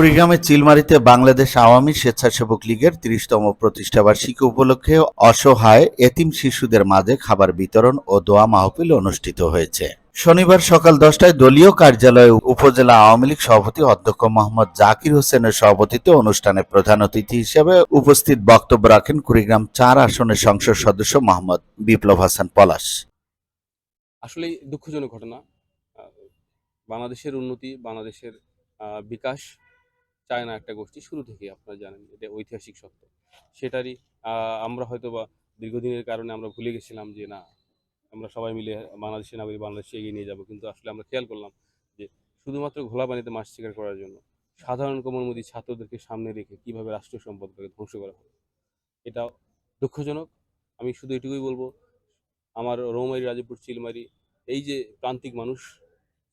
কুড়িগ্রামের চিলমারিতে বাংলাদেশ আওয়ামী স্বেচ্ছাসেবক লীগের তিরিশতম প্রতিষ্ঠাবার্ষিকী উপলক্ষে অসহায় এতিম শিশুদের মাঝে খাবার বিতরণ ও দোয়া মাহফিল অনুষ্ঠিত হয়েছে। শনিবার সকাল দশটায় দলীয় কার্যালয়ে উপজেলা আওয়ামী লীগ সভাপতি অধ্যক্ষ মোহাম্মদ জাকির হোসেনের সভাপতিত্বে অনুষ্ঠানে প্রধান অতিথি হিসেবে উপস্থিত বক্তব্য রাখেন কুড়িগ্রাম চার আসনের সংসদ সদস্য মোহাম্মদ বিপ্লব হাসান পলাশ। আসলে দুঃখজনক ঘটনা। বাংলাদেশের উন্নতি, বাংলাদেশের বিকাশ চায় না একটা গোষ্ঠী শুরু থেকে আপনারা জানেন, এটা ঐতিহাসিক সত্য। সেটারই আমরা হয়তো বা দীর্ঘদিনের কারণে আমরা ভুলে গেছিলাম যে না, আমরা সবাই মিলে বাংলাদেশের নাগরিক বাংলাদেশে এগিয়ে নিয়ে যাব। কিন্তু আসলে আমরা খেয়াল করলাম যে শুধুমাত্র ঘোলা পানিতে মাছ শিকার করার জন্য সাধারণ কোমলমতি ছাত্রদেরকে সামনে রেখে কীভাবে রাষ্ট্রীয় সম্পদকে ধ্বংস করা হয় এটা দুঃখজনক। আমি শুধু এটুকুই বলব, আমার রৌমারি রাজীবপুর চিলমারি, এই যে প্রান্তিক মানুষ,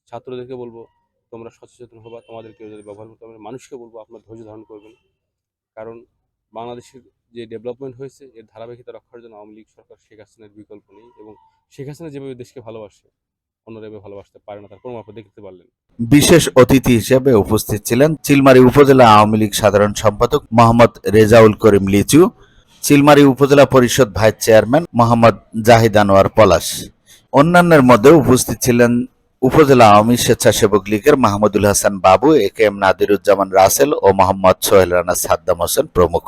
ছাত্রদেরকে বলব তোমরা সচেতন হবা, তোমাদেরকে যদি ব্যবহার করতে হবে, মানুষকে বলব আপনার ধৈর্য ধারণ করবেন। কারণ বাংলাদেশের যে ডেভেলপমেন্ট হয়েছে, এর ধারাবাহিকতা রক্ষার জন্য আওয়ামী লীগ সরকার শেখ হাসিনার বিকল্প নেই এবং শেখ হাসিনা যেভাবে দেশকে ভালোবাসে, অন্যরা ভালোবাসতে পারে না, তার প্রমাণ দেখতে পারলেন। বিশেষ অতিথি হিসেবে উপস্থিত ছিলেন চিলমারী উপজেলা আওয়ামী লীগ সাধারণ সম্পাদক মোহাম্মদ রেজাউল করিম লিচু, চিলমারী উপজেলা পরিষদ ভাইস চেয়ারম্যান মোহাম্মদ জাহিদ আনোয়ার পলাশ। অন্যান্যের মধ্যে উপস্থিত ছিলেন উপজেলা আওয়ামী স্বেচ্ছাসেবক লীগের Mahmudul Hasan Babu, A K M Nadiruzzaman Rasel ও মোহাম্মদ সোহেল রানা সাদ্দাম হোসেন প্রমুখ।